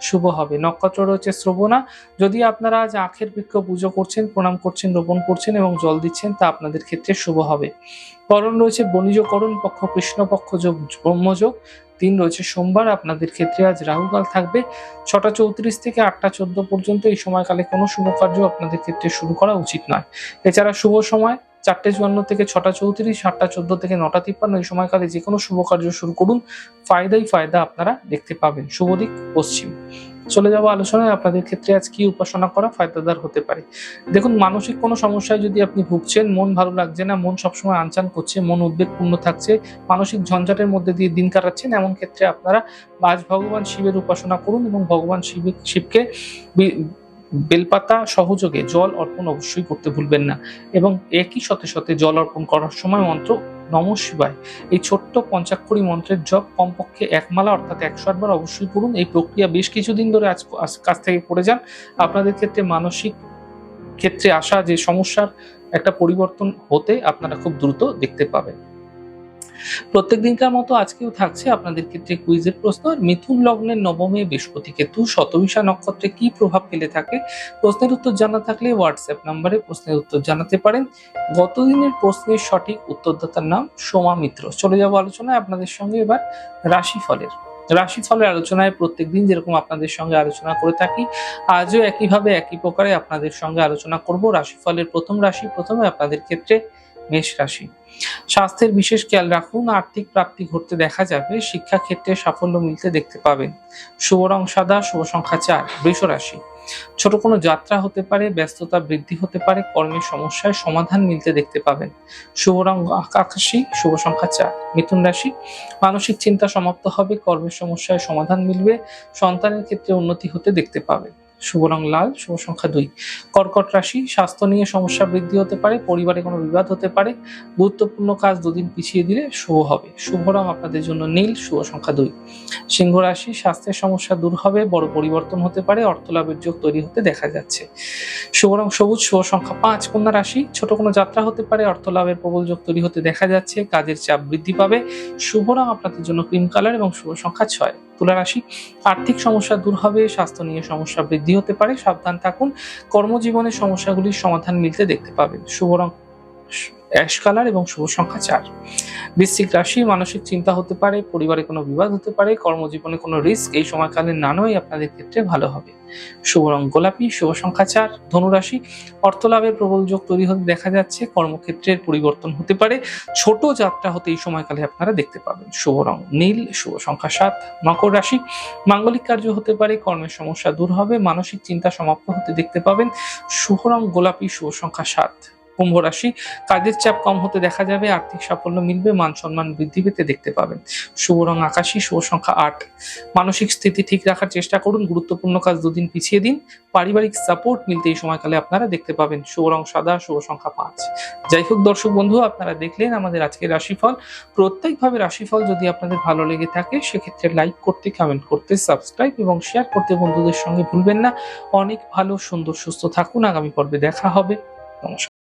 শুভ হবে। নক্ষত্র রয়েছে শ্রবণা। যদি আপনারা আজ আখের বৃক্ষ পুজো করছেন, প্রণাম করছেন, রোপণ করছেন এবং জল দিচ্ছেন, তা আপনাদের ক্ষেত্রে শুভ হবে। করণ রয়েছে বণিজকরণ পক্ষ, কৃষ্ণপক্ষ যোগ, ব্রহ্মযোগ। দিন রয়েছে সোমবার। আপনাদের ক্ষেত্রে আজ রাহুকাল থাকবে। ছটা চৌত্রিশ থেকে আটটা চোদ্দ পর্যন্ত এই সময়কালে কোনো শুভ কার্য আপনাদের ক্ষেত্রে শুরু করা উচিত নয়। এছাড়া শুভ সময় চারটে চুয়ান্ন থেকে ছটা চৌত্রিশ, সাতটা চোদ্দ থেকে নটা তিপ্পান্ন এই সময়কালে যে কোনো শুভ কার্য শুরু করুন। ফায়দাই ফায়দা আপনারা দেখতে পাবেন। শুভ দিক পশ্চিম। চলে যাব আলোচনায়। আপনাদের ক্ষেত্রে আজ কি উপাসনা করা ফায়দাদার হতে পারে? দেখুন, মানসিক কোনো সমস্যায় যদি আপনি ভুগছেন, মন ভালো লাগছে না, মন সবসময় আনচান করছে, মন উদ্বেগপূর্ণ থাকছে, মানসিক ঝঞ্ঝাটের মধ্যে দিয়ে দিন কাটাচ্ছেন, এমন ক্ষেত্রে আপনারা আজ ভগবান শিবের উপাসনা করুন এবং ভগবান শিব, শিবকে বেলপাতা সহযোগে জল অর্পণ অবশ্যই করতে ভুলবেন না এবং একই সাথে সাথে জল অর্পণ করার সময় মন্ত্র নম শিবায়। এই ছোট্ট পঞ্চাক্ষরী মন্ত্রের জপ কমপক্ষে এক মালা অর্থাৎ একশো আটবার অবশ্যই করুন। এই প্রক্রিয়া বেশ কিছুদিন ধরে আজ আজ কাছ থেকে করে যান। আপনাদের ক্ষেত্রে মানসিক ক্ষেত্রে আসা যে সমস্যার একটা পরিবর্তন হতে আপনারা খুব দ্রুত দেখতে পাবেন। প্রত্যেক দিনকার মতো আজকেও থাকছে আপনাদের ক্ষেত্রে কুইজের প্রশ্ন। মিথুন লগ্নের নবমে বৃহস্পতি কেতু শতবিশা নক্ষত্রে কি প্রভাব ফেলে থাকে? প্রশ্নের উত্তর জানা থাকলে হোয়াটসঅ্যাপ নাম্বারে প্রশ্নের উত্তর জানাতে পারেন। গতদিনের প্রশ্নের সঠিক উত্তরদাতার নাম সোমা মিত্র। চলে যাব আলোচনায় আপনাদের সঙ্গে এবার রাশিফলের। রাশিফলের আলোচনায় প্রত্যেকদিন যেরকম আপনাদের সঙ্গে আলোচনা করে থাকি, আজও একইভাবে একই প্রকারে আপনাদের সঙ্গে আলোচনা করব। রাশিফলের প্রথম রাশি, প্রথমে আপনাদের ক্ষেত্রে মেষ রাশি। স্বাস্থ্যের বিশেষ খেয়াল রাখুন, আর্থিক প্রাপ্তি ঘটতে দেখা যাবে শিক্ষা ক্ষেত্রে সাফল্য মিলতে দেখতে পাবেন। শুভ রং সাদা, শুভ সংখ্যা চার, বৃষ রাশি। ছোট কোনো যাত্রা হতে পারে, ব্যস্ততা বৃদ্ধি হতে পারে, কর্মের সমস্যায় সমাধান মিলতে দেখতে পাবেন। শুভ রং আকাশী, শুভ সংখ্যা চার, মিথুন রাশি। মানসিক চিন্তা সমাপ্ত হবে, কর্মের সমস্যায় সমাধান মিলবে, সন্তানের ক্ষেত্রে উন্নতি হতে দেখতে পাবেন। শুভ রং লাল, শুভ সংখ্যা দুই। কর্কট রাশি, স্বাস্থ্য নিয়ে সমস্যা বৃদ্ধি হতে পারে, পরিবারে কোনো বিবাদ হতে পারে। গুরুত্বপূর্ণ কাজ দুদিন পিছিয়ে দিলে শুভ হবে। শুভ রং আপনাদের জন্য নীল, শুভ সংখ্যা দুই। সিংহ রাশি, স্বাস্থ্যের সমস্যা দূর হবে, বড় পরিবর্তন হতে পারে অর্থ লাভের যোগ তৈরি হতে দেখা যাচ্ছে। শুভ রং সবুজ, শুভ সংখ্যা পাঁচ। কন্যা রাশি, ছোট কোনো যাত্রা হতে পারে অর্থ লাভের প্রবল যোগ তৈরি হতে দেখা যাচ্ছে, কাজের চাপ বৃদ্ধি পাবে। শুভ রং আপনাদের জন্য ক্রিম কালার এবং শুভ সংখ্যা ছয়। তুলা রাশি, আর্থিক সমস্যা দূর হবে, স্বাস্থ্য নিয়ে সমস্যা বৃদ্ধি হতে পারে। সাবধান থাকুন। কর্মজীবনের সমস্যাগুলির সমাধান মিলতে দেখতে পাবেন। শুভ রং অ্যাশ কালার এবং শুভ সংখ্যা চার। বৃশ্চিক রাশি মানসিক চিন্তা হতে পারে, পরিবারে কোনো বিবাদ হতে পারে, কর্মজীবনে কোনো রিস্ক, এই সময়কালে না নয় আপনাদের ক্ষেত্রে ভালো হবে। শুভ রং গোলাপি, শুভ সংখ্যা চার। ধনুরাশি অর্থ লাভের প্রবল যোগ তৈরি হতে দেখা যাচ্ছে, কর্মক্ষেত্রের পরিবর্তন হতে পারে, ছোট যাত্রা হতে এই সময়কালে আপনারা দেখতে পাবেন। শুভ রং নীল, শুভ সংখ্যা সাত। মকর রাশি, মাঙ্গলিক কার্য হতে পারে, কর্মের সমস্যা দূর হবে, মানসিক চিন্তা সমাপ্ত হতে দেখতে পাবেন। শুভ রং গোলাপি, শুভ সংখ্যা সাত। কুম্ভ রাশি, কাজের চাপ কম হতে দেখা যাবে, আর্থিক সাফল্য মিলবে, মান সম্মান বৃদ্ধি পেতে দেখতে পাবেন। শুভ রং আকাশী, শুভ সংখ্যা আট। মানসিক স্থিতি ঠিক রাখার চেষ্টা করুন, গুরুত্বপূর্ণ কাজ দুদিন পিছিয়ে দিন। পারিবারিক সাপোর্ট মিলতে এই সময়কালে আপনারা দেখতে পাবেন, শুভ রং সাদা, শুভ সংখ্যা পাঁচ। যাই হোক দর্শক বন্ধু, আপনারা দেখলেন আমাদের আজকের রাশিফল। প্রত্যেকভাবে রাশিফল যদি আপনাদের ভালো লেগে থাকে, সেক্ষেত্রে লাইক করতে কমেন্ট করতে সাবস্ক্রাইব এবং শেয়ার করতে বন্ধুদের সঙ্গে ভুলবেন না। অনেক ভালো, সুন্দর, সুস্থ থাকুন। আগামী পর্বে দেখা হবে। নমস্কার।